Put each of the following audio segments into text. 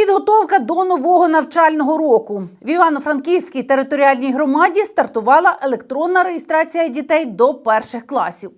Підготовка до нового навчального року в Івано-Франківській територіальній громаді стартувала електронна реєстрація дітей до перших класів.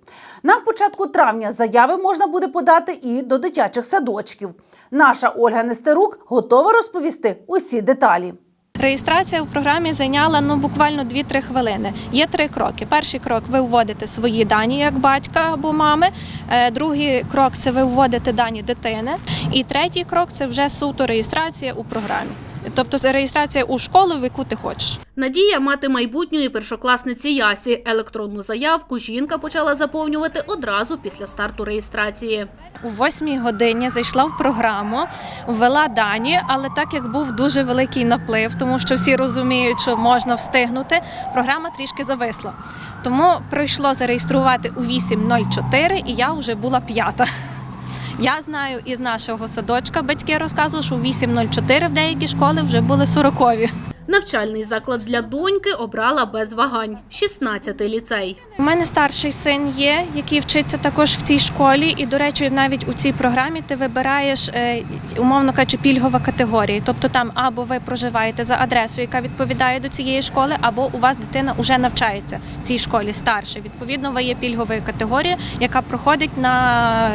На початку травня заяви можна буде подати і до дитячих садочків. Наша Ольга Нестерук готова розповісти усі деталі. Реєстрація в програмі зайняла ну буквально 2-3 хвилини. Є три кроки. Перший крок ви вводите свої дані як батька або мами. Е, Другий крок це ви вводите дані дитини. І третій крок це вже суто реєстрація у програмі. Тобто реєстрація у школу, в яку ти хочеш. Надія мати майбутньої першокласниці Ясі. Електронну заявку жінка почала заповнювати одразу після старту реєстрації. У восьмій годині зайшла в програму, ввела дані, але так як був дуже великий наплив, тому що всі розуміють, що можна встигнути, програма трішки зависла. Тому прийшло зареєструвати у 8.04 і я вже була п'ята. Я знаю із нашого садочка, батьки розказували, що у 8.04 в деякі школи вже були 40-ві. Навчальний заклад для доньки обрала без вагань 16-й ліцей. У мене старший син є, який вчиться також в цій школі. І, до речі, навіть у цій програмі ти вибираєш е, умовно кажучи, пільгова категорія. Тобто там або ви проживаєте за адресою, яка відповідає до цієї школи, або у вас дитина вже навчається в цій школі старше. Відповідно, ви є пільговою категорією, яка проходить на,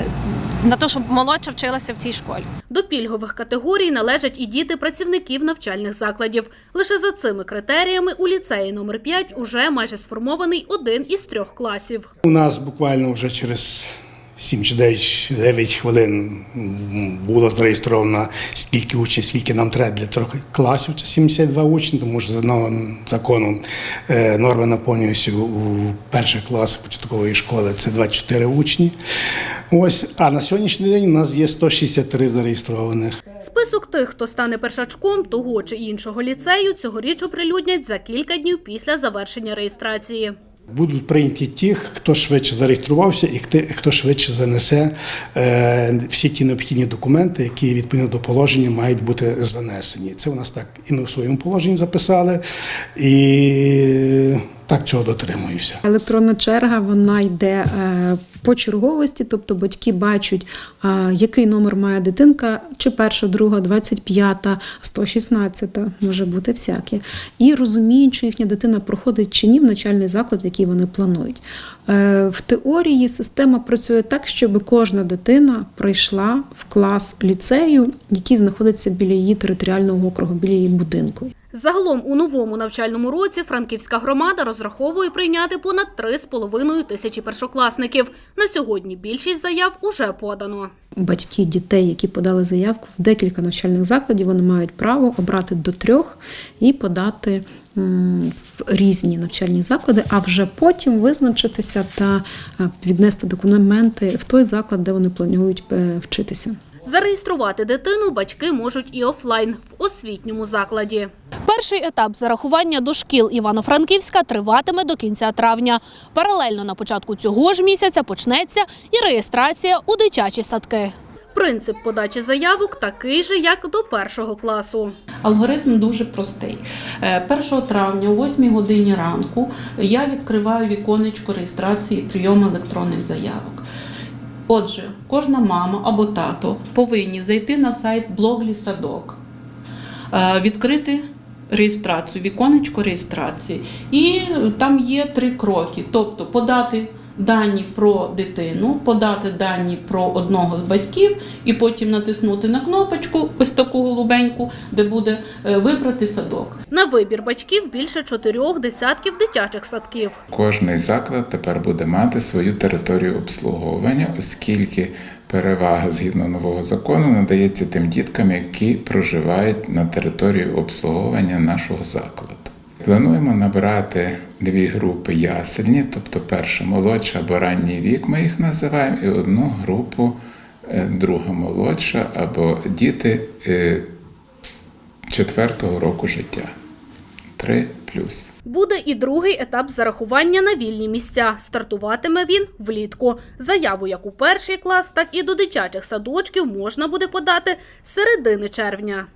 на те, щоб молодша вчилася в цій школі. До пільгових категорій належать і діти працівників навчальних закладів. Лише за цими критеріями у ліцеї номер 5 уже майже сформований один із трьох класів. У нас буквально вже через 7 чи 9, 9 хвилин було зареєстровано скільки учнів, скільки нам треба для трьох класів, це 72 учні, тому що за новим законом е, норма наповнюється у перших класах початкової школи це 24 учні. Ось, а на сьогоднішній день у нас є 163 зареєстрованих. Список тих, хто стане першачком того чи іншого ліцею, цьогоріч оприлюднять за кілька днів після завершення реєстрації. Будуть прийняті ті, хто швидше зареєструвався і хто- швидше занесе е, всі ті необхідні документи, які відповідно до положення мають бути занесені. Це у нас так і ми в своєму положенні записали, і так цього дотримуюся. Електронна черга вона йде е, по черговості, тобто батьки бачать, е, який номер має дитинка, чи перша, друга, 25, 116, може бути всяке. І розуміють, що їхня дитина проходить чи ні в навчальний заклад, в який вони планують. Е, В теорії система працює так, щоб кожна дитина прийшла в клас ліцею, який знаходиться біля її територіального округу, біля її будинку. Загалом у новому навчальному році франківська громада розраховує прийняти понад 3,5 тисячі першокласників. На сьогодні більшість заяв уже подано. Батьки дітей, які подали заявку в декілька навчальних закладів, вони мають право обрати до трьох і подати в різні навчальні заклади, а вже потім визначитися та е, віднести документи в той заклад, де вони планують е, вчитися. Зареєструвати дитину батьки можуть і офлайн в освітньому закладі. Перший етап зарахування до шкіл Івано-Франківська триватиме до кінця травня. Паралельно на початку цього ж місяця почнеться і реєстрація у дитячі садки. Принцип подачі заявок такий же, як до першого класу. Алгоритм дуже простий. Е, 1 травня о 8 годині ранку я відкриваю віконечко реєстрації прийому електронних заявок. Отже, кожна мама або тато повинні зайти на сайт блоглі садок, е, відкрити реєстрацію, віконечко реєстрації. І там є три кроки: тобто подати дані про дитину, подати дані про одного з батьків, і потім натиснути на кнопочку, ось таку голубеньку, де буде е, вибрати садок. На вибір батьків більше чотирьох десятків дитячих садків. Кожний заклад тепер буде мати свою територію обслуговування, оскільки перевага згідно нового закону надається тим діткам, які проживають на території обслуговування нашого закладу. Плануємо набирати дві групи ясельні, тобто перша молодша або ранній вік, ми їх називаємо, і одну групу е, друга молодша або діти е, четвертого року життя. Три плюс. Буде і другий етап зарахування на вільні місця. Стартуватиме він влітку. Заяву як у перший клас, так і до дитячих садочків можна буде подати середини червня.